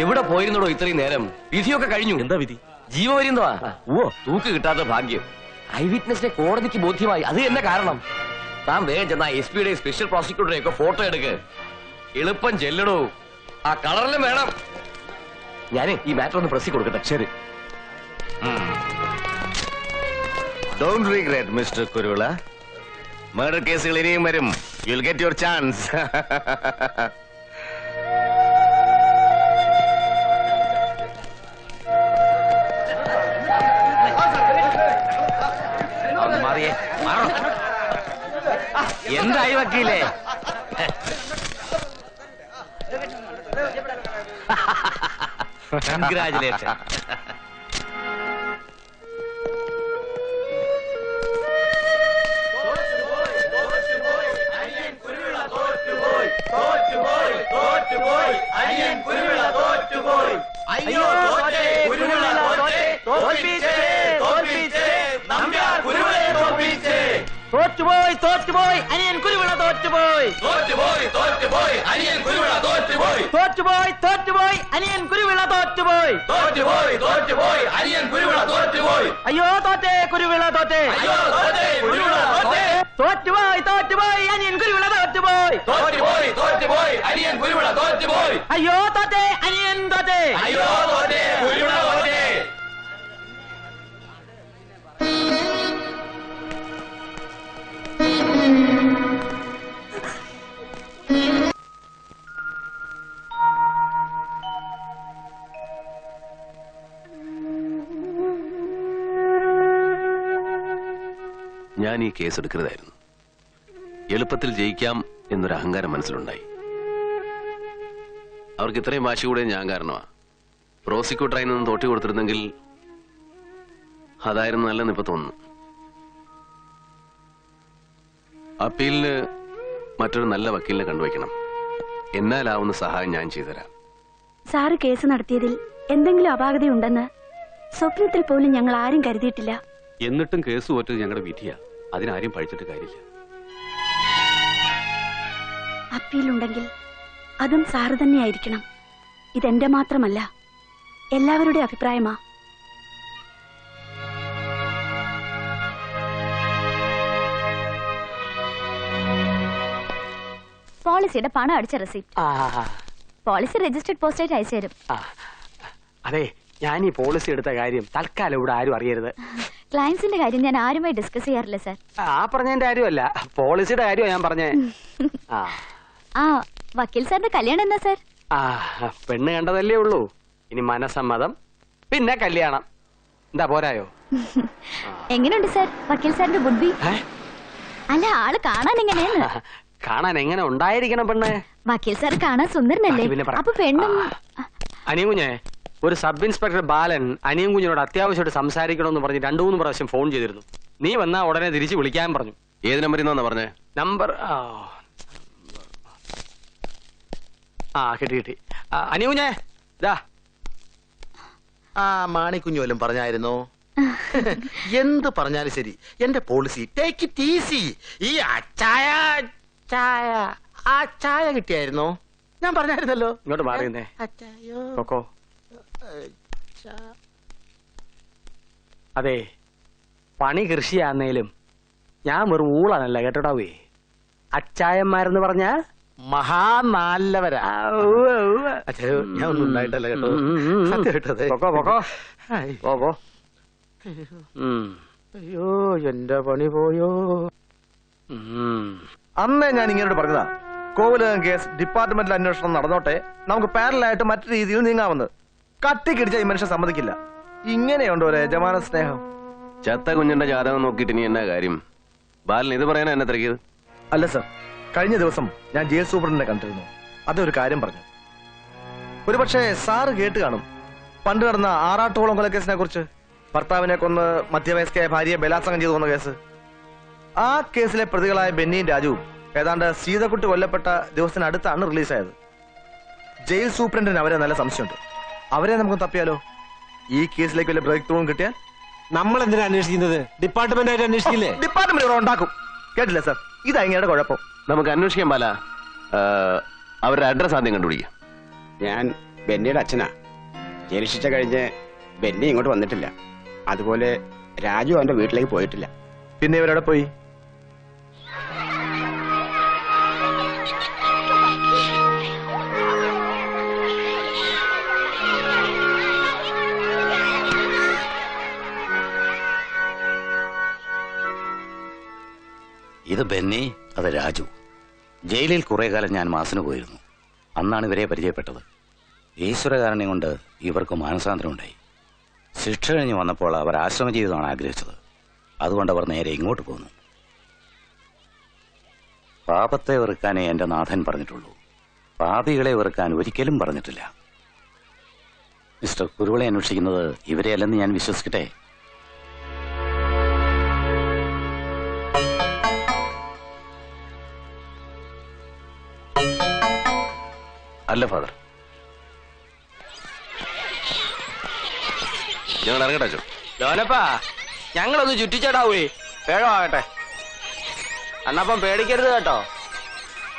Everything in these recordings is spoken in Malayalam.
എവിടെ പോയിരുന്നോ ഇത്രയും നേരം? വിധിയൊക്കെ കഴിഞ്ഞു. എന്താ വിധി? ജീവപര്യന്തമാ. ഓ തൂക്ക് കിട്ടാത്ത ഭാഗ്യം. ഐ വിറ്റ്നസിനെ കോടതിക്ക് ബോധ്യമായി. അത് എന്നെ കാരണം. താൻ വേഗം ചെന്ന എസ് പിയുടെ സ്പെഷ്യൽ പ്രോസിക്യൂട്ടറെ ഒക്കെ ഫോട്ടോ എടുക്ക്. എളുപ്പം ചെല്ലടോ. ആ കളറിലും വേണം. ഞാൻ ഈ മാറ്റർ ഒന്ന് പ്രസ്സിൽ കൊടുക്കട്ടെ. ശരി. Don't regret mister Kuruvila. Murder കേസുകൾ ഇനിയും വരും. യുൽ ഗെറ്റ് യുവർ ചാൻസ് എന്തായി വക്കീലേ? കൺഗ്രാചുലേഷൻ തോറ്റുപോയി തോറ്റുപോയി. അനിയൻ കുരുവിള തോറ്റുപോയി. തോറ്റുപോയി തോറ്റുപോയി. അനിയൻ കുരുവിള തോറ്റുപോയി. തോറ്റുപോയി തോറ്റുപോയി. അനിയൻ കുരുവിള തോറ്റുപോയി. തോറ്റുപോയി തോറ്റുപോയി. അനിയൻ കുരുവിള തോറ്റുപോയി. അയ്യോ തോറ്റേ കുരുവിള തോറ്റേ. അയ്യോ തോറ്റേ കുരുവിള തോറ്റേ. തോറ്റുപോയി തോറ്റുപോയി. അനിയൻ കുരുവിള തോറ്റുപോയി. തോറ്റുപോയി തോറ്റുപോയി. അനിയൻ കുരുവിള തോറ്റുപോയി. അയ്യോ തോറ്റേ അനിയൻ തോറ്റേ. അയ്യോ ഞാൻ ഈ കേസ് എടുക്കരുതായിരുന്നു എളുപ്പത്തിൽ ജയിക്കാം എന്നൊരു അഹങ്കാരം മനസ്സിലുണ്ടായി. അവർക്ക് ഇത്രയും വാശി കൂടെ ഞാൻ കാരണമാ. പ്രോസിക്യൂട്ടറായി നിന്ന് തോട്ടി കൊടുത്തിരുന്നെങ്കിൽ അതായിരുന്നു നല്ലെന്ന് ഇപ്പൊ തോന്നുന്നു. അപ്പീലിന് മറ്റൊരു നല്ല വക്കീലിനെ കണ്ടുവയ്ക്കണം. എന്നാലാവുന്ന സഹായം ഞാൻ ചെയ്തുതരാം. സാറ് കേസ് നടത്തിയതിൽ എന്തെങ്കിലും അപാകതയുണ്ടെന്ന് സ്വപ്നത്തിൽ പോലും ഞങ്ങൾ ആരും കരുതിയിട്ടില്ല. എന്നിട്ടും കേസ് പോറ്റത് ഞങ്ങളുടെ വിധിയാ. അതിനാരും പഴിച്ചിട്ട് കാര്യമില്ല. അപ്പീലുണ്ടെങ്കിൽ അതും സാറ് തന്നെയായിരിക്കണം. ഇതെന്റെ മാത്രമല്ല എല്ലാവരുടെ അഭിപ്രായമാ. പോളിസിയുടെ പണം അടിച്ച റെസിപ്റ്റ്. പോളിസി രജിസ്റ്റർഡ് പോസ്റ്റായിട്ട് അയച്ചു തരും. അതെ ഞാൻ ഈ പോളിസി എടുത്ത കാര്യം തൽക്കാലം ഇവിടെ ആരും അറിയരുത്. ക്ലയൻസിന്റെ കാര്യം ഞാൻ ആരുമായി ഡിസ്കസ് ചെയ്യാറില്ല സാർ ആ പറഞ്ഞതിന്റെ കാര്യമല്ല. പോളിസിയുടെ കാര്യമാണ് ഞാൻ പറഞ്ഞേ. ആ. ആ വക്കീൽ സാറിന്റെ കല്യാണം എന്നാ സാർ ആ പെണ്ണ് കണ്ടതല്ലേ ഉള്ളൂ. ഇനി മനസമ്മതം പിന്നെ കല്യാണം. എന്താ പോരായോ? എങ്ങനെയുണ്ട് സാർ വക്കീൽ സാറിന്റെ ബുദ്ധി അല്ല ആൾ കാണാൻ എങ്ങനെയാണ് കാണാൻ എങ്ങനെ ഉണ്ടായിരിക്കണം പെണ്ണ്? വക്കീൽ സാർ കാണാൻ സുന്ദരനല്ലേ. അപ്പൊ പെണ്ണും അനിയൻകുഞ്ഞെ ഒരു സബ് ഇൻസ്പെക്ടർ ബാലൻ അനിയും കുഞ്ഞിനോട് അത്യാവശ്യമായിട്ട് സംസാരിക്കണമെന്ന് പറഞ്ഞ് രണ്ടു മൂന്ന് പ്രാവശ്യം ഫോൺ ചെയ്തിരുന്നു. നീ വന്നാ ഉടനെ തിരിച്ചു വിളിക്കാൻ പറഞ്ഞു. ഏത് നമ്പറിൽ നിന്നാ പറഞ്ഞേ? നമ്പർ ആ. ആ കിട്ടി കിട്ടി. അനിയ കുഞ്ഞേ ഇതാ. ആ മാണിക്കുഞ്ഞു വല്ലതും പറഞ്ഞായിരുന്നു? എന്ത് പറഞ്ഞാലും ശരി. എന്റെ പോളിസി ടേക്ക് ഇറ്റ് ഈസി ഈ അച്ചായ ചായ ആ ചായ കിട്ടിയായിരുന്നോ? ഞാൻ പറഞ്ഞായിരുന്നല്ലോ. ഇങ്ങോട്ട് മാറിയുന്നേ അച്ചായോ? കൊക്കോ അതെ പണി കൃഷിയാന്നേലും ഞാൻ വെറും ഊളാണല്ല കേട്ടോടാവേ. അച്ചായന്മാരെന്ന് പറഞ്ഞ മഹാനല്ലവരാ. ഞാൻ ഒന്നും ഉണ്ടായിട്ടല്ല കേട്ടോ. അതെ. പൊക്കോ പൊക്കോ. ഹായ്. പോ പോ. ഉം. അയ്യോ എന്റെ പണി പോയോ. ഉം. അന്നേ ഞാൻ ഇങ്ങനോട് പറഞ്ഞതാ. കോവിലകം കേസ് ഡിപ്പാർട്ട്മെന്റിൽ അന്വേഷണം നടന്നോട്ടെ നമുക്ക് പാരലായിട്ട് മറ്റു രീതിയിൽ നീങ്ങാമെന്ന്. കട്ടിക്കിടിച്ച ഈ മനുഷ്യൻ സമ്മതിക്കില്ല. ഇങ്ങനെയുണ്ടോ ഒരു യജമാന സ്നേഹം. ചത്ത കുഞ്ഞിന്റെ ജാതകം നോക്കിയിട്ട് ഇനി എന്നാ കാര്യം? ബാലൻ ഇത് പറയാനാ എന്നെ തിരക്കിയത്? അല്ല സർ. കഴിഞ്ഞ ദിവസം ഞാൻ ജയിൽ സൂപ്രണ്ടിനെ കണ്ടിരുന്നു. അതൊരു കാര്യം പറഞ്ഞു. ഒരുപക്ഷെ സാറ് കേട്ട് കാണും. പണ്ട് നടന്ന ആറാട്ടോളം കൊലക്കേസിനെ കുറിച്ച് ഭർത്താവിനെ കൊന്ന് മധ്യവയസ്കയായ ഭാര്യയെ ബലാത്സംഗം ചെയ്തു കൊന്ന കേസ്. ആ കേസിലെ പ്രതികളായ ബെന്നിയും രാജുവും ഏതാണ്ട് സീതക്കുട്ടി കൊല്ലപ്പെട്ട ദിവസത്തിനടുത്താണ് റിലീസായത്. ജയിൽ സൂപ്രണ്ടിന് അവരെ നല്ല സംശയമുണ്ട്. അവരെ നമുക്ക് തപ്പിയാലോ? ഈ കേസിലേക്ക് വലിയ ബ്രേക്ക് ത്രൂവും കിട്ടിയാൽ? നമ്മൾ എന്തിനാ അന്വേഷിക്കുന്നത്? ഡിപ്പാർട്ട്മെന്റ് ആയിട്ട് അന്വേഷിക്കില്ലേ ഡിപ്പാർട്ട്മെന്റ് ഇവിടെ ഉണ്ടാക്കും. കേട്ടില്ല സാർ? ഇതാ ഇങ്ങയുടെ കുഴപ്പം. നമുക്ക് അന്വേഷിക്കാൻ പാല അവരുടെ അഡ്രസ് ആദ്യം കണ്ടുപിടിക്കാം. ഞാൻ ബെന്നിയുടെ അച്ഛനാ. ജനിഷിച്ച കഴിഞ്ഞ് ബെന്നി ഇങ്ങോട്ട് വന്നിട്ടില്ല. അതുപോലെ രാജു അവന്റെ വീട്ടിലേക്ക് പോയിട്ടില്ല. പിന്നെ ഇവരവിടെ പോയി? ഇത് ബെന്നി അത് രാജു. ജയിലിൽ കുറെ കാലം ഞാൻ മാസിന് പോയിരുന്നു. അന്നാണ് ഇവരെ പരിചയപ്പെട്ടത്. ഈശ്വരകാരുണ്യം കൊണ്ട് ഇവർക്ക് മാനസാന്തരം ഉണ്ടായി. ശിക്ഷ കഴിഞ്ഞ് വന്നപ്പോൾ അവർ ആശ്രമ ജീവിതമാണ് ആഗ്രഹിച്ചത്. അതുകൊണ്ട് അവർ നേരെ ഇങ്ങോട്ട് പോന്നു. പാപത്തെ വെറുക്കാനേ എന്റെ നാഥൻ പറഞ്ഞിട്ടുള്ളൂ. പാപികളെ വെറുക്കാൻ ഒരിക്കലും പറഞ്ഞിട്ടില്ല. മിസ്റ്റർ കുരുവിളെ അന്വേഷിക്കുന്നത് ഇവരെയല്ലെന്ന് ഞാൻ വിശ്വസിക്കട്ടെ? അല്ല ഫാദർ. ഞങ്ങൾ ഇറങ്ങട്ടെ അച്ഛോ ലോനപ്പാ ഞങ്ങളൊന്ന് ചുറ്റിച്ചേടാവേ വേഗമാകട്ടെ അന്നപ്പം പേടിക്കരുത് കേട്ടോ.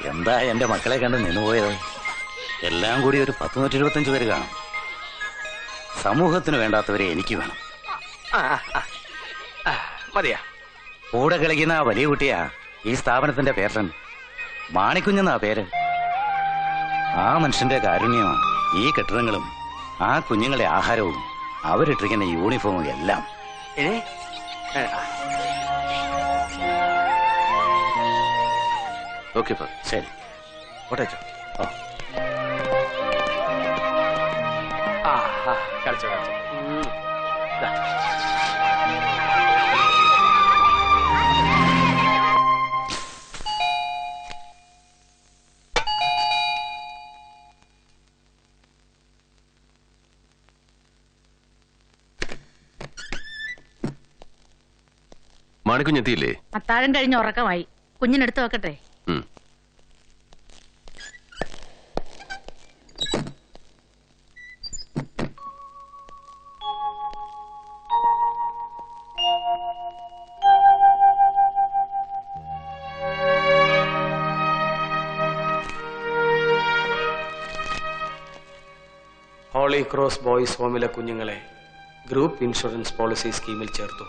എന്താ എന്റെ മക്കളെ കണ്ട് നിന്നുപോയത് എല്ലാം കൂടി ഒരു പത്ത് നൂറ്റി ഇരുപത്തഞ്ച് പേര് കാണും. സമൂഹത്തിന് വേണ്ടാത്തവരെ എനിക്ക് വേണം. മതിയാ. കൂടെ കളിക്കുന്ന ആ വലിയ കുട്ടിയാ ഈ സ്ഥാപനത്തിന്റെ പേരൻ. മാണിക്കുഞ്ഞെന്നാ പേര്? ആ മനുഷ്യന്റെ കാരുണ്യമാണ് ഈ കെട്ടിടങ്ങളും ആ കുഞ്ഞുങ്ങളെ ആഹാരവും അവരിട്ടിരിക്കുന്ന യൂണിഫോമും എല്ലാം. ഓക്കെ ശരി. ഓട്ടേച്ചോ കളിച്ചോ കളിച്ചോ. മാണിക്കുഞ്ഞെത്തിയില്ലേ അത്താഴം കഴിഞ്ഞ് ഉറക്കമായി. കുഞ്ഞിനെടുത്ത് വെക്കട്ടെ. ഹോളി ക്രോസ് ബോയ്സ് ഹോമിലെ കുഞ്ഞുങ്ങളെ ഗ്രൂപ്പ് ഇൻഷുറൻസ് പോളിസി സ്കീമിൽ ചേർത്തു.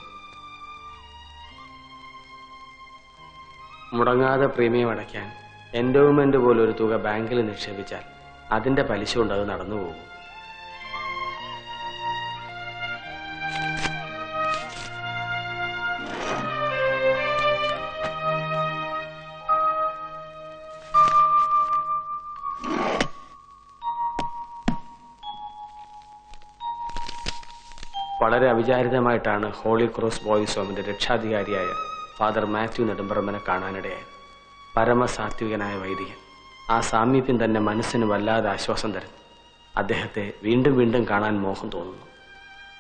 മുടങ്ങാതെ പ്രീമിയം അടയ്ക്കാൻ എൻഡോവ്മെന്റ് പോലൊരു തുക ബാങ്കിൽ നിക്ഷേപിച്ചാൽ അതിന്റെ പലിശ കൊണ്ട് അത് നടന്നു പോകും. വളരെ അവിചാരിതമായിട്ടാണ് ഹോളി ക്രോസ് ബോയ്സ് ഹോമിന്റെ രക്ഷാധികാരിയായ ഫാദർ മാത്യു നെടുമ്പറമ്മനെ കാണാനിടയായി. പരമസാത്വികനായ വൈദികൻ. ആ സാമീപ്യം തന്നെ മനസ്സിന് വല്ലാതെ ആശ്വാസം തരുന്നു. അദ്ദേഹത്തെ വീണ്ടും വീണ്ടും കാണാൻ മോഹം തോന്നുന്നു.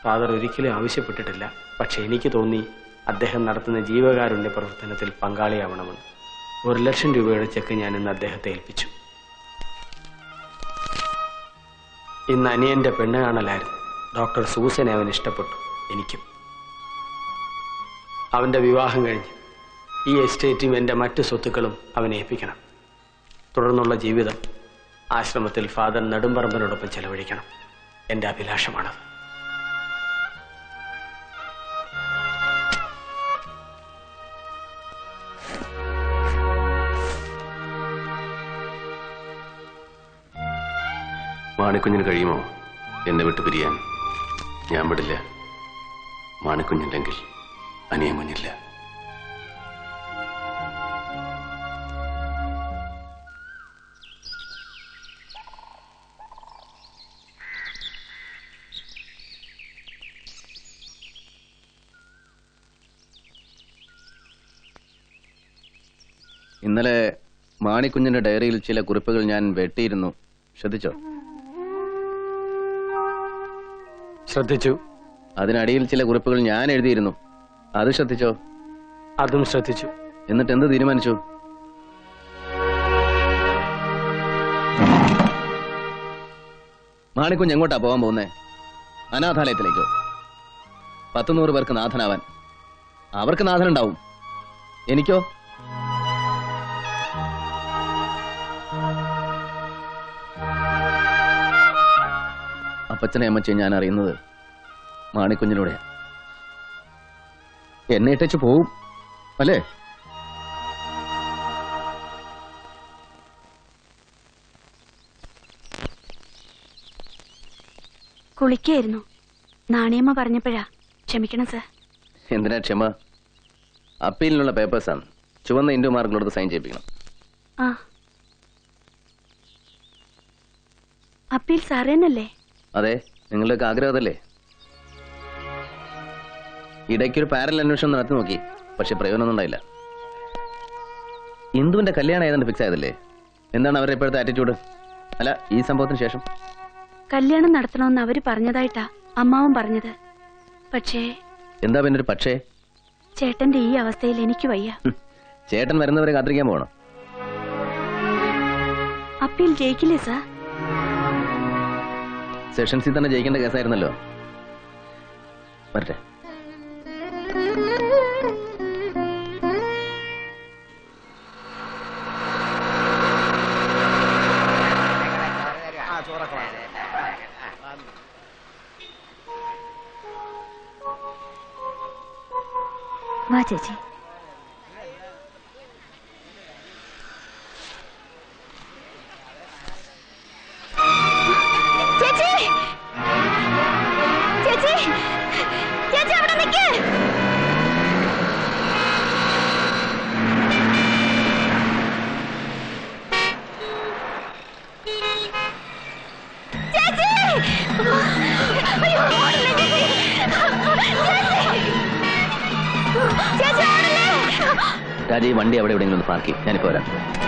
ഫാദർ ഒരിക്കലും ആവശ്യപ്പെട്ടിട്ടില്ല. പക്ഷെ എനിക്ക് തോന്നി അദ്ദേഹം നടത്തുന്ന ജീവകാരുണ്യ പ്രവർത്തനത്തിൽ പങ്കാളിയാവണമെന്ന്. ഒരു ലക്ഷം രൂപയുടെ ചെക്ക് ഞാൻ ഇന്ന് അദ്ദേഹത്തെ ഏൽപ്പിച്ചു. ഇന്ന് അനിയന്റെ പെണ്ണ് കാണലായിരുന്നു. ഡോക്ടർ സൂസനെ അവൻ ഇഷ്ടപ്പെട്ടു. എനിക്കും. അവന്റെ വിവാഹം കഴിഞ്ഞ് ഈ എസ്റ്റേറ്റും എന്റെ മറ്റു സ്വത്തുക്കളും അവനെ ഏൽപ്പിക്കണം. തുടർന്നുള്ള ജീവിതം ആശ്രമത്തിൽ ഫാദർ നെടുമ്പറമ്പനോടൊപ്പം ചെലവഴിക്കണം. എന്റെ അഭിലാഷമാണത്. മാണിക്കുഞ്ഞിന് കഴിയുമോ? എന്നെ വിട്ടു പിരിയാൻ. ഞാൻ വിടില്ല. മാണിക്കുഞ്ഞില്ലെങ്കിൽ. അനിയൻ കുഞ്ഞില്ല ഇന്നലെ മാണിക്കുഞ്ഞിന്റെ ഡയറിയിൽ ചില കുറിപ്പുകൾ ഞാൻ വെട്ടിയിരുന്നു. ശ്രദ്ധിച്ചോ? ശ്രദ്ധിച്ചു. അതിനടിയിൽ ചില കുറിപ്പുകൾ ഞാൻ എഴുതിയിരുന്നു. അത് ശ്രദ്ധിച്ചോ? അതും ശ്രദ്ധിച്ചു. എന്നിട്ട് എന്ത് തീരുമാനിച്ചു? മാണിക്കുഞ്ഞ് എങ്ങോട്ടാ പോകാൻ പോകുന്നേ? അനാഥാലയത്തിലേക്ക്. പത്ത് നൂറ് പേർക്ക് നാഥനാവാൻ. അവർക്ക് നാഥനുണ്ടാവും. എനിക്കോ? അപ്പച്ചനെ അമ്മച്ചെ ഞാൻ അറിയുന്നത് മാണിക്കുഞ്ഞിലൂടെ എന്നെ ഇട്ടച്ച് പോവും. അല്ലേ? കുളിക്കായിരുന്നു. നാണയമ്മ പറഞ്ഞപ്പോഴാ ക്ഷമിക്കണം സർ. എന്തിനാ ക്ഷമ? അപ്പീലിനുള്ള പേപ്പേഴ്സാണ്. ചുവന്ന ഇൻഡോ മാർക്കിനോട് സൈൻ ചെയ്യിപ്പിക്കണം. ആ. അപ്പീൽ സാറേന്നല്ലേ? അതെ നിങ്ങളുടെ ആഗ്രഹം ആഗ്രഹമല്ലേ ഇടയ്ക്കൊരു പാരൽ അന്വേഷണം നടത്തി നോക്കി. പക്ഷെ പ്രയോജനമൊന്നും ഉണ്ടായില്ല. ഇന്ദുവിന്റെ കല്യാണം ഏതാണ്ട് ഫിക്സ് ആയതല്ലേ? എന്താണ് അവരുടെ ഇപ്പോഴത്തെ ആറ്റിറ്റ്യൂഡ് അല്ല ഈ സംഭവത്തിന് ശേഷം? കല്യാണം നടത്തണമെന്ന് അവർ പറഞ്ഞതായിട്ടാ അമ്മാവും പറഞ്ഞത്. പക്ഷേ എന്താ പിന്നെ ഒരു പക്ഷേ? ചേട്ടന്റെ ഈ അവസ്ഥയിൽ എനിക്ക് വയ്യ. ചേട്ടൻ വരുന്നവരെ കാത്തിരിക്കാൻ പോകണം? Appeal ജയിക്കില്ലേ sir? സെഷൻസിൽ തന്നെ ജയിക്കേണ്ട കേസായിരുന്നല്ലോ. വരട്ടെ. വാ ചേച്ചി ചേച്ചി രാജ വണ്ടി അവിടെ എവിടെയെങ്കിലും ഒന്ന് പാർക്ക് ചെയ്യും. ഞാനിപ്പോ വരാം.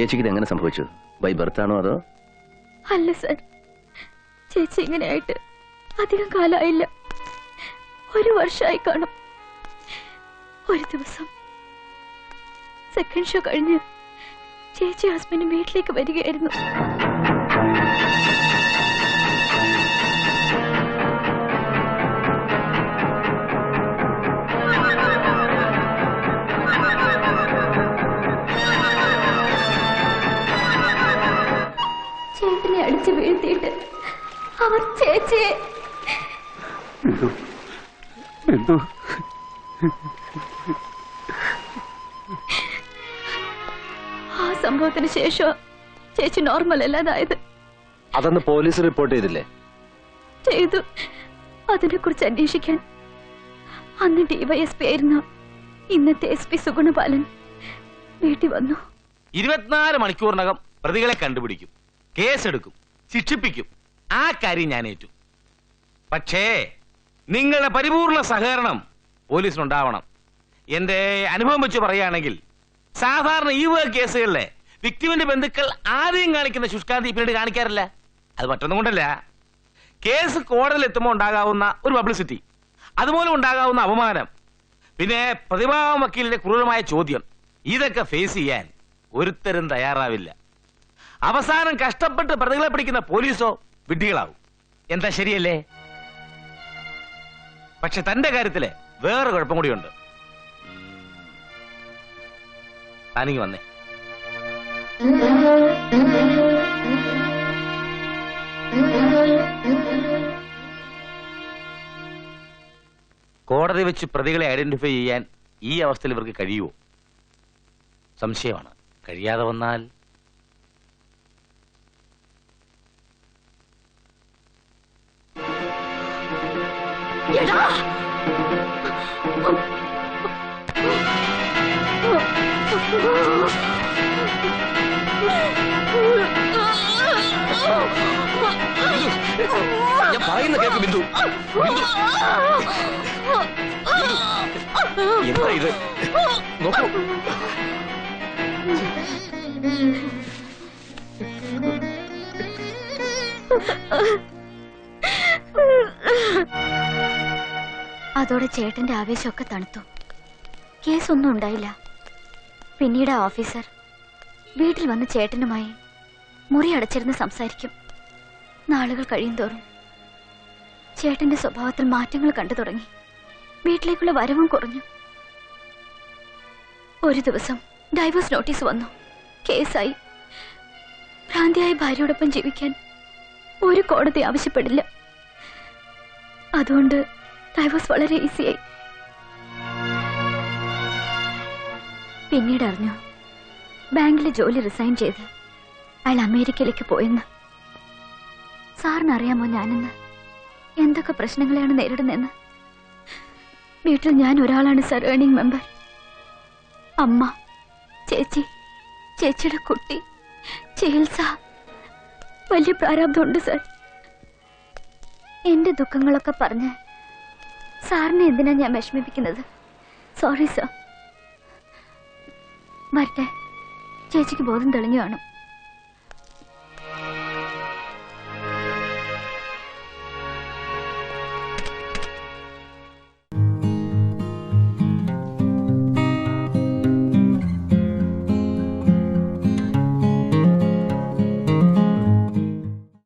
ചേച്ചിക്ക് ഇത് എങ്ങനെ സംഭവിച്ചു? ബൈ ബർത്താണോ അതോ? അല്ല സർ. ചേച്ചി ഇങ്ങനെയായിട്ട് അധികം കാലമായില്ല. ഒരു വർഷമായി കാണും. ഒരു ദിവസം സെക്കൻഡ് ഷോ കഴിഞ്ഞ് ചേച്ചി ഹസ്ബൻഡ് വീട്ടിലേക്ക് വരികയായിരുന്നു. അടിച്ചു വീഴ്ത്തിയിട്ട് അവർ ചേച്ചിയെ. എന്തോ? ആ സംഭവത്തിന് ശേഷം ചേച്ചി നോർമൽ അല്ലാതായത്. അതെന്ന് പോലീസ് റിപ്പോർട്ട് ചെയ്തില്ലേ? ചെയ്തു. അതിനെ കുറിച്ച് അന്വേഷിക്കാൻ. അന്ന് ഡിവൈഎസ്പി ആയിരുന്നു ഇന്നത്തെ എസ് പി സുഗുണപാലൻ വീട്ടിൽ വന്നു. ഇരുപത്തിനാല് മണിക്കൂറിനകം പ്രതികളെ കണ്ടുപിടിക്കും. കേസെടുക്കും. ശിക്ഷിപ്പിക്കും. ആ കാര്യം ഞാൻ ഏറ്റു. പക്ഷേ നിങ്ങളുടെ പരിപൂർണ സഹകരണം പോലീസിനുണ്ടാവണം. എന്റെ അനുഭവം വെച്ച് പറയുകയാണെങ്കിൽ സാധാരണ ഈ വക കേസുകളിലെ വിക്ടിമിന്റെ ബന്ധുക്കൾ ആദ്യം കാണിക്കുന്ന ശുഷ്കാന്തി പിന്നീട് കാണിക്കാറില്ല. അത് മറ്റൊന്നും കൊണ്ടല്ല. കേസ് കോടതിയിൽ എത്തുമ്പോൾ ഉണ്ടാകാവുന്ന ഒരു പബ്ലിസിറ്റി അതുമൂലം ഉണ്ടാകാവുന്ന അപമാനം പിന്നെ പ്രതിഭാ വക്കീലിന്റെ ക്രൂരമായ ചോദ്യം ഇതൊക്കെ ഫേസ് ചെയ്യാൻ ഒരുത്തരും തയ്യാറാവില്ല. അവസാനം കഷ്ടപ്പെട്ട് പ്രതികളെ പിടിക്കുന്ന പോലീസോ വിഡ്ഢികളാവും. എന്താ ശരിയല്ലേ? പക്ഷെ തന്റെ കാര്യത്തിൽ വേറെ കുഴപ്പം കൂടിയുണ്ട്. താനിങ്ങി വന്നേ. കോടതി വെച്ച് പ്രതികളെ ഐഡന്റിഫൈ ചെയ്യാൻ ഈ അവസ്ഥയിൽ ഇവർക്ക് കഴിയുമോ? സംശയമാണ്. കഴിയാതെ വന്നാൽ ഞാൻ പറയുന്ന കേക്ക് ബിന്ദു ബിന്ദു എന്താ ഇത് നോക്കൂ അതോടെ ചേട്ടന്റെ ആവേശമൊക്കെ തണുത്തു. കേസൊന്നും ഉണ്ടായില്ല. പിന്നീട് ഓഫീസർ വീട്ടിൽ വന്ന് ചേട്ടനുമായി മുറി അടച്ചിരുന്ന് സംസാരിക്കും. നാളുകൾ കഴിയും തോറും. ചേട്ടന്റെ സ്വഭാവത്തിൽ മാറ്റങ്ങൾ കണ്ടു തുടങ്ങി. വീട്ടിലേക്കുള്ള വരവും കുറഞ്ഞു. ഒരു ദിവസം ഡൈവേഴ്സ് നോട്ടീസ് വന്നു. കേസായി. ഭ്രാന്തിയായ ഭാര്യയോടൊപ്പം ജീവിക്കാൻ ഒരു കോടതി ആവശ്യപ്പെടില്ല. അതുകൊണ്ട് ഡൈവേഴ്സ് വളരെ ഈസിയായി പിന്നീട് അറിഞ്ഞു ബാങ്കിലെ ജോലി റിസൈൻ ചെയ്ത് അയാൾ അമേരിക്കയിലേക്ക് പോയെന്ന്. സാറിന് അറിയാമോ ഞാനെന്ന്? എന്തൊക്കെ പ്രശ്നങ്ങളെയാണ് നേരിടുന്നതെന്ന്? വീട്ടിൽ ഞാൻ ഒരാളാണ് സർ ഏണിംഗ് മെമ്പർ അമ്മ ചേച്ചി ചേച്ചിയുടെ കുട്ടി ചികിത്സ. വലിയ പ്രാരാബ്ദമുണ്ട് സർ എന്റെ ദുഃഖങ്ങളൊക്കെ പറഞ്ഞ് സാറിനെ എന്തിനാ ഞാൻ വിഷമിപ്പിക്കുന്നത്? സോറി സർ വരട്ടെ ചേച്ചിക്ക് ബോധം തെളിഞ്ഞു കാണും.